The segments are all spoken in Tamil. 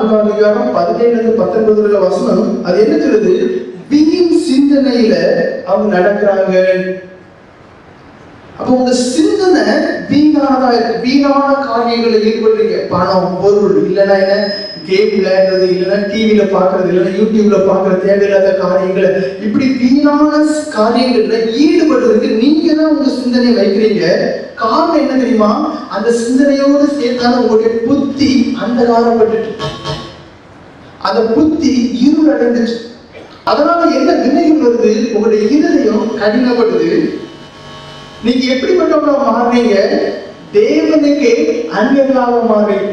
நான்காம் அதிகாரம் பதினேழு பத்தொன்பதுல வசனம் அது என்ன சொல்லுது? வீண் சிந்தனையில அவங்க நடக்கிறாங்க. அப்போ உங்க சிந்தனை வீணானதா இருக்கு. வீணான காரியங்களில் ஈடுபடுறீங்க. பணம் பொருள் இல்லைன்னா என்ன? கேம் விளையாடுறது இல்லைன்னா டிவியில பாக்குறது இல்லைன்னா யூடியூப்ல பாக்குற தேவையில்லாத காரியங்களை இப்படி வீணான காரியங்கள்ல ஈடுபடுறதுக்கு நீங்க தான் உங்க சிந்தனை வைக்கிறீங்க. காரணம் என்ன தெரியுமா? அந்த சிந்தனையோடு சேர்த்தாலும் உங்களுடைய புத்தி அந்த அந்தகாரப்பட்டுட்டு அந்த புத்தி இருள் அடைந்துச்சு அதனால என்ன வினைகள் வருது? உங்களுடைய இருதயம் கடினப்படுது. நீங்க எப்படிப்பட்டவங்களா மாறுறீங்க? தேவனுக்கு அந்நியர்களாக மாறுறீங்க.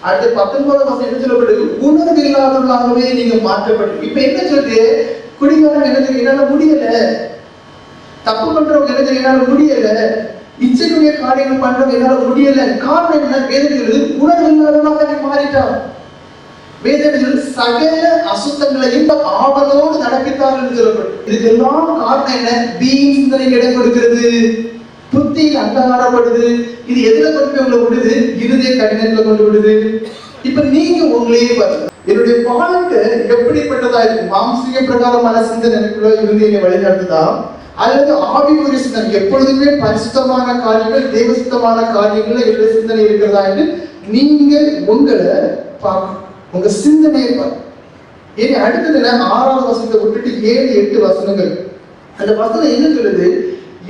அடுத்து பத்தொன்பதாம் வருஷம் என்ன சொல்லப்படுது? உணர்வு இல்லாதவர்களாகவே நீங்க மாற்றப்பட்டு இப்ப என்ன சொல்றது குடிகாரன் என்ன என்னால முடியல. தப்பு பண்றவங்க என்ன என்னால முடியல. இச்சைக்குரிய காரியங்கள் பண்றவங்க என்னால முடியல. காரணம் என்ன? வேதனைகள் உணர்வு இல்லாதவர்களாக நீ மாறிட்டான் வேதனைகள் சகல அசுத்தங்களையும் ஆவலோடு நடப்பித்தார் என்று சொல்லப்படும். இதுக்கெல்லாம் காரணம் என்ன? பீயிங் சிந்தனைக்கு இடம் கொடுக்கிறது புத்தியில் அந்தகாரப்படுது இது எதுல கொண்டு போய் உங்களை விடுது? இருதய கடினத்துல கொண்டு விடுது. இப்ப நீங்க உங்களையே பாருங்க என்னுடைய வாழ்க்கை எப்படிப்பட்டதா இருக்கு மாம்சீக பிரகாரமான சிந்தனை எனக்குள்ள இருந்து வழிநடத்துதா? அல்லது ஆவிக்குரிய சிந்தனை எப்பொழுதுமே பரிசுத்தமான காரியங்கள் தேவசுத்தமான காரியங்கள் என்னுடைய சிந்தனை இருக்கிறதா என்று நீங்க உங்களை பார்க்கணும். உங்க சிந்தனையை பாருங்க இனி என்ன? ஆறாவது வசனத்தை விட்டுட்டு ஏழு எட்டு வசனங்கள். அந்த வசனம் என்ன சொல்லுது?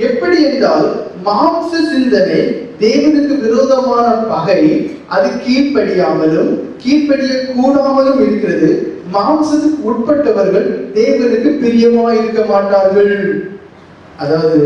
எப்படி என்றால் மாம்ச சிந்தனை தேவனுக்கு விரோதமான பகை அது கீழ்ப்படியாமலும் கீழ்ப்படிய கூடாமலும் இருக்கிறது. மாம்சத்துக்கு உட்பட்டவர்கள் தேவனுக்கு பிரியமா இருக்க மாட்டார்கள். அதாவது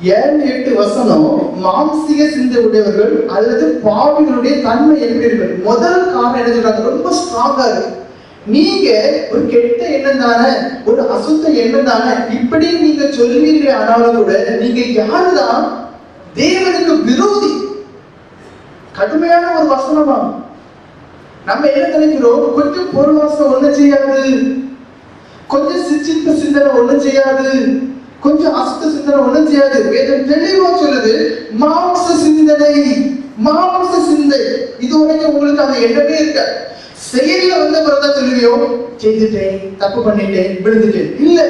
ஏழு எட்டு வசனம் மாம்சிக சிந்தை உடையவர்கள் அல்லது பாவிகளுடைய தன்மை எப்படி முதல் காரணம் என்ன சொல்றாங்க? ரொம்ப ஸ்ட்ராங்கா இருக்கு. நீங்க ஒரு கெட்ட எண்ணம் தானே ஒரு அசுத்த எண்ணம் தானே இப்படி நீங்க சொல்வீர்கள் ஆனாலும் கூட நீங்க யாருதான்? தேவனுக்கு விரோதி. கடுமையான ஒரு வசனமா நம்ம என்ன நினைக்கிறோம்? கொஞ்சம் பொருள் வாசம் ஒண்ணு செய்யாது. கொஞ்சம் சிச்சிப்பு சிந்தனை ஒண்ணு செய்யாது. கொஞ்சம் அசுத்த சிந்தனை ஒண்ணும் செய்யாது. வேதம் தெளிவா சொல்லுது மாம்ச சிந்தனை மாம்ச சிந்தை. இது வரைக்கும் உங்களுக்கு அது எண்ணமே இருக்க. செயல்ல வந்த பிறகுதான் சொல்லுவியோ? செய்துட்டேன் தப்பு பண்ணிட்டேன் விழுந்துட்டேன். இல்ல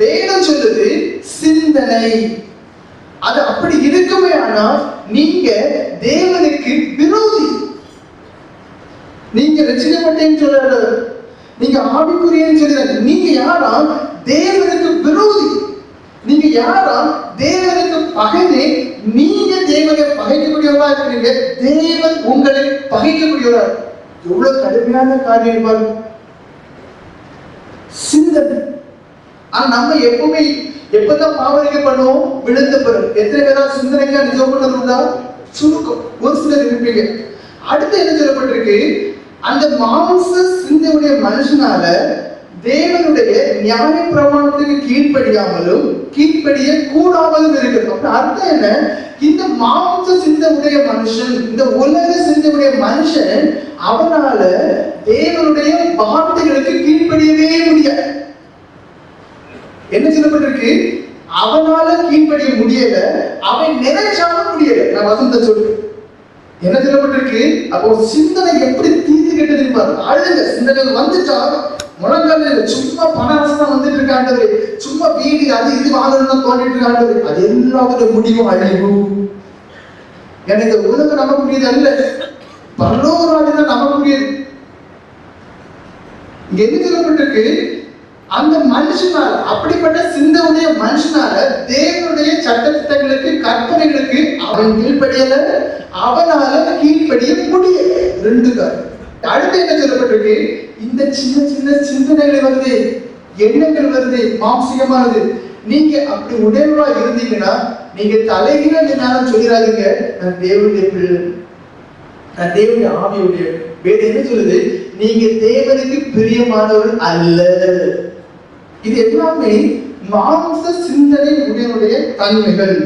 வேதம் சொல்லுது சிந்தனை. அது அப்படி இருக்குமே ஆனா நீங்க தேவனுக்கு விரோதி. நீங்க ரசிக்கப்பட்டேன்னு சொல்றாரு நீங்க ஆவிக்குரியன்னு சொல்றாரு நீங்க யாரா தேவனுக்கு விரோதி? நீங்க யாரா தேவனுக்கு பகைனே நீங்க தேவனை பகைக்கக்கூடியவரா இருக்கிறீங்க. தேவன் உங்களை பகைக்கக்கூடியவரா எவ்வளவு கடுமையான காரியம் பாருங்க சிந்தனை. ஆனா நம்ம எப்பவுமே எப்பதான் பாவரிக்கை பண்ணுவோம் விழுந்த பிறகு. எத்தனை பேரா சிந்தனைக்கா நிஜம் பண்ணது உண்டா சுருக்கம். ஒரு சிலர் இருப்பீங்க. அடுத்து என்ன சொல்லப்பட்டிருக்கு? அந்த மாம்ச சிந்தனையுடைய மனுஷனால தேவனுடைய நியாய பிரமாணத்துக்கு கீழ்ப்படியாமலும் கீழ்ப்படிய கூடாமலும் இருக்கிறது. அப்ப அர்த்தம் என்ன? இந்த மாம்ச சிந்தையுடைய மனுஷன் இந்த உலக சிந்தையுடைய மனுஷன் அவனால தேவனுடைய வார்த்தைகளுக்கு கீழ்ப்படியவே முடியாது என்ன சொல்லப்பட்டிருக்கு? அவனால கீழ்ப்படிய முடியல அவன் நினைச்சாலும் முடியல. நான் வசந்த சொல்றேன். என்ன சொல்லப்பட்டிருக்கு? அப்போ சிந்தனை எப்படி தீர்த்து கேட்டு பாரு அழுங்க சிந்தனை வந்துச்சா முழங்கால சும்மா பண வந்துட்டு இருக்காண்டது சும்மா வீடு அது இது வாங்கணும்னு தோண்டிட்டு இருக்காண்டது அது எல்லாத்தோட முடிவும் அழிவு. எனக்கு இந்த உலகம் நம்ப அல்ல. பல்லோராஜ் தான் நம்ப இங்க என்ன சொல்லப்பட்டிருக்கு? அந்த மனுஷனால அப்படிப்பட்ட சிந்தனுடைய மனுஷனால தேவனுடைய சட்டத்திட்டங்களுக்கு கற்பனைகளுக்கு அவன் கீழ்படியல அவனால கீழ்படிய முடிய ரெண்டு காரணம் அடுத்து என்ன சொல்லப்பட்டிருக்கு? இந்த சின்ன சின்ன சிந்தனைகள் வருது எண்ணங்கள் வருது மாம்சிகமானது. நீங்க அப்படி உடையவரா இருந்தீங்கன்னா நீங்க தலைகீழ நின்னாலும் சொல்லிடாதீங்க. நான் தேவனுடைய பிள்ளை. நான் தேவனுடைய ஆவியுடைய வேதம் என்ன சொல்லுது? நீங்க தேவனுக்கு பிரியமானவர் அல்ல. இது எல்லாமே மாம்ச சிந்தனை உடையனுடைய தன்மைகள்.